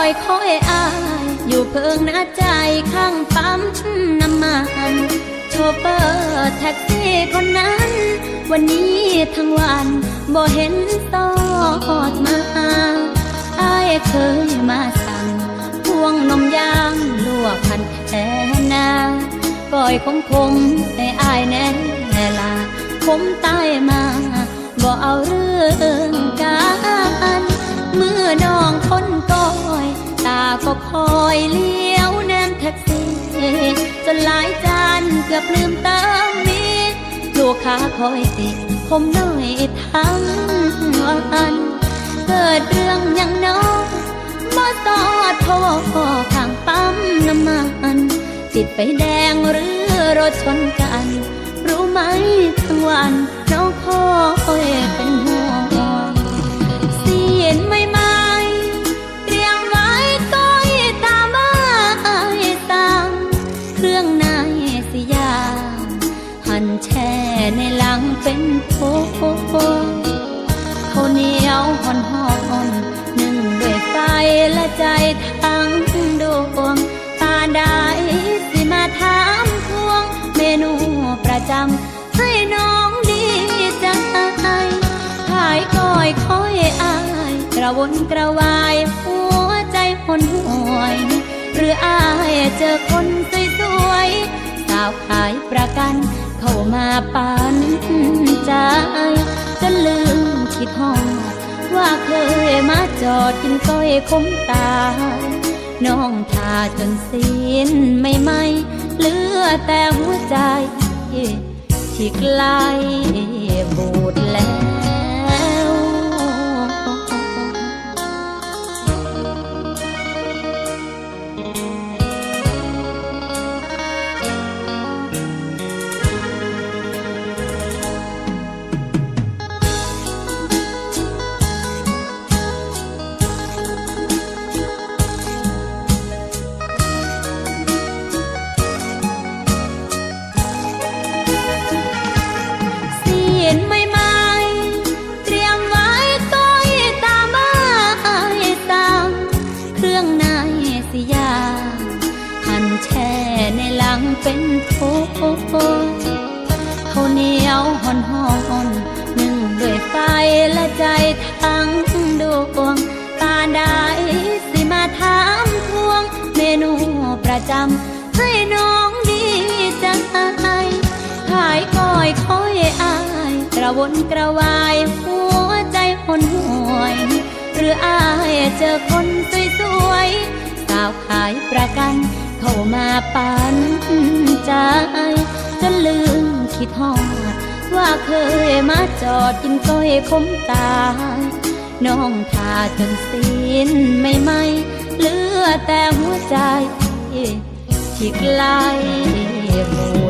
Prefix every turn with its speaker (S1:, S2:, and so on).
S1: อยคอยอาย อยู่เพิงหน้าใจข้างปั๊มน้ำมันโชเฟอร์แท็กซี่คนนั้น วันนี้ทั้งวันบ่เห็นตอดมาอายเคยมาสั่งพวงนมยางลวกพันแค่นาก้อยคงคงให้อายแน่ลาผมตายมาบ่เอาเรื่อง ก็คอยเลี้ยวแนมแท็กซี่จนหลายจานเกือบลืมเติมมีลูกค้าคอยติดผมน้อยทั้งวัน เกิดเรื่องอยังน้องมาสอดโทรข้างปั๊มน้ำมันติดไฟแดงหรือรถชนกัน รู้ไหมทั้งวันน้องคอยเป็น ในหลังเป็นโพข้าเหนียวหอนหอนนึ่งด้วยไฟและใจทั้งดวงตาได้สิมาถามทวง เมนูประจำให้น้องดีใจขายก้อยคอยอาย กระวนกระวายหัวใจหนหวยหรืออายเจอคนสวยๆสาวขายประกัน เข้ามาปันใจจนลืมคิดหอง ว่าเคยมาจอดกินก้อยคมตา น้องทาจนสิ้นไม่ไหมเหลือแต่หัวใจ ที่ไกลบูด ลังเขาเหนียวหอนหอนๆนึ่งด้วยไฟและใจทั้งดวงตาได้สิมาถามทวง เมนูประจำให้น้องดีใจขายก้อยคอยอาย กระวนกระวายหัวใจหนหวย หรืออายเจอคนสวยๆสาวขายประกันเข้ามาปัน คิดฮอด ว่าเคยมาจอดกินก้อยคมตา น้องทาจนสิ้นไม่ไหมเหลือแต่หัวใจที่ไกลบู